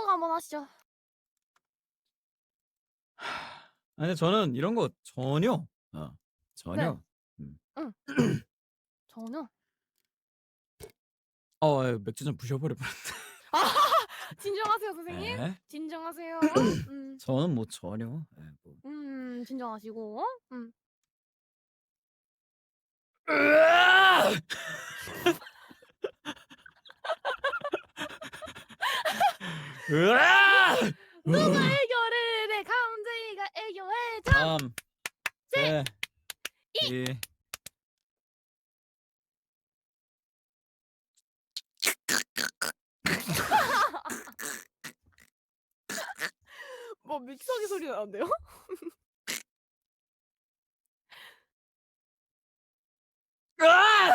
띠드버거 한번 하시죠. 아니 저는 이런 거 전혀 어 전혀 전혀. 어 예, 맥주 좀 부셔버릴 뻔했다. 진정하세요, 선생님. 네. 진정하세요. 음, 저는 뭐 전혀 예, 뭐. 음, 진정하시고. 음. 으아! 으아! 누가 애교를 해? 감정이가 애교해. 자, 3 셋, 이. 2 뭐 믹서기 소리 나는데요? 으아!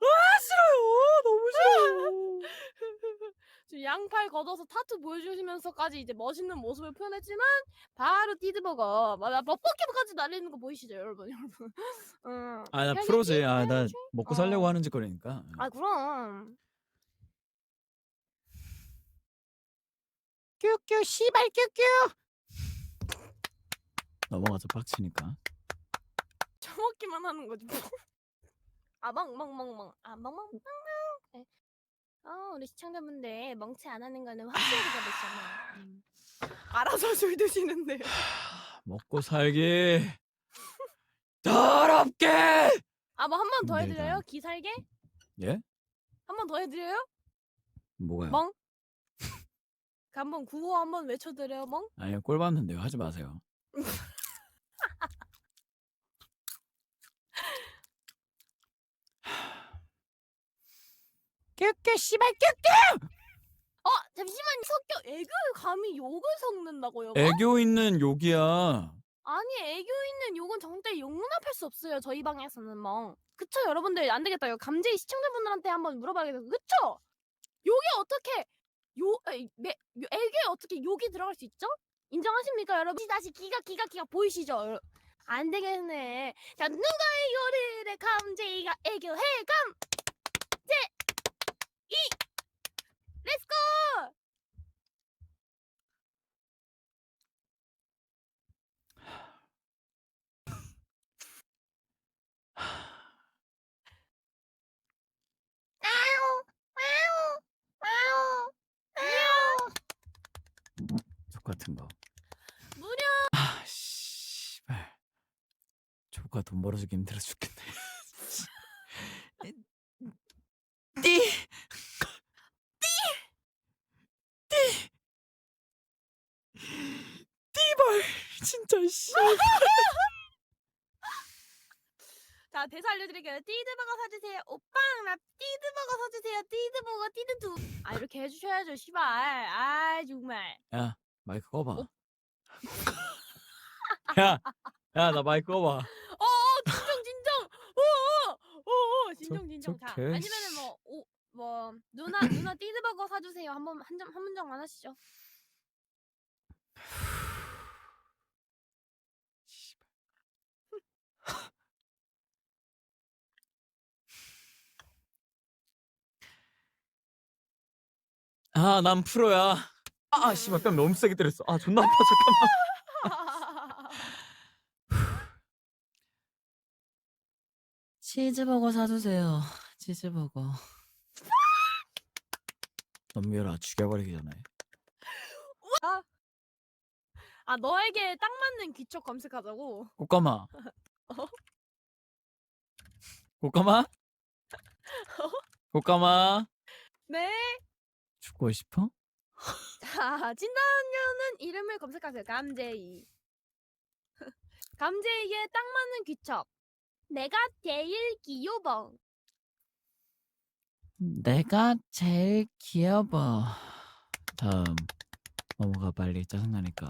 아 싫어요. 너무 싫어요. 지금 양팔 걷어서 타투 보여주시면서까지 이제 멋있는 모습을 표현했지만 바로 띠드버거 막 뻑뻑이까지 날리는 거 보이시죠 여러분 여러분 응. 아나 편의점, 프로지. 아 나? 먹고 살려고 어. 하는 짓거리니까. 아 그럼 큐큐 씨발 큐큐. 넘어가서 빡치니까. 처먹기만 하는 거지 뭐. 아망망망망 아망망망망 네. 아 우리 시청자분들 멍치 안 하는 거는 확실하게 잡으시잖아요 음. 알아서 술 드시는데요 먹고 살기 더럽게. 아 뭐 한 번 더 힘들다. 해드려요? 기살게? 예? 한 번 더 해드려요? 뭐가요? 멍? 그 한번 구호 한번 외쳐드려요 멍? 아니요 꼴 봤는데요. 하지 마세요. 큐큐 씨발 큐큐. 어 잠시만 섞여 애교 감히 욕을 섞는다고요? 뭐? 애교 있는 욕이야. 아니 애교 있는 욕은 절대 용납할 수 없어요 저희 방에서는 뭐 그쵸 여러분들 안 되겠다 이거 감제이 시청자분들한테 한번 물어봐야겠다 그쵸? 욕이 어떻게 요 매, 요- 애교에 어떻게 욕이 들어갈 수 있죠? 인정하십니까 여러분? 다시 기가 기가 기가 보이시죠? 여러- 안 되겠네 자 누가 애교를 해 감제이가 애교해 감제 이 렛츠고 족 같은 거. 무려 아 씨발. 조카 돈 벌어주기 힘들어 죽겠네. 띠. 띠. 띠. 띠벌 진짜 씨. 자 대사 알려드릴게요. 띠드버거 사주세요. 오빵 나 띠드버거 사주세요. 띠드버거 띠드두. 아 이렇게 해주셔야죠. 시발. 아 정말. 야 마이크 꺼봐. 어? 야, 야 나 마이크 꺼봐. 어 진정 진정. 어어어 진정 진정. 자 아니면은 뭐오뭐 누나 누나 띠드버거 사주세요. 한번 한점 한 문장만 하시죠. 아, 난 프로야. 아, 씨발 뺨 너무 세게 때렸어. 아, 존나 아파. 잠깐만. 치즈버거 사주세요. 치즈버거. 넘겨라 죽여버리기 전에. 아 너에게 딱 맞는 귀척 검색하자고. 꽃가마. 어? 꽃가마? 꽃가마? 네. 죽고 싶어? 자 진단녀는 이름을 검색하세요. 감제이. 감제이에 딱 맞는 귀척. 내가 제일 귀여워. 내가 제일 귀여워. 다음 넘어가 빨리 짜증나니까.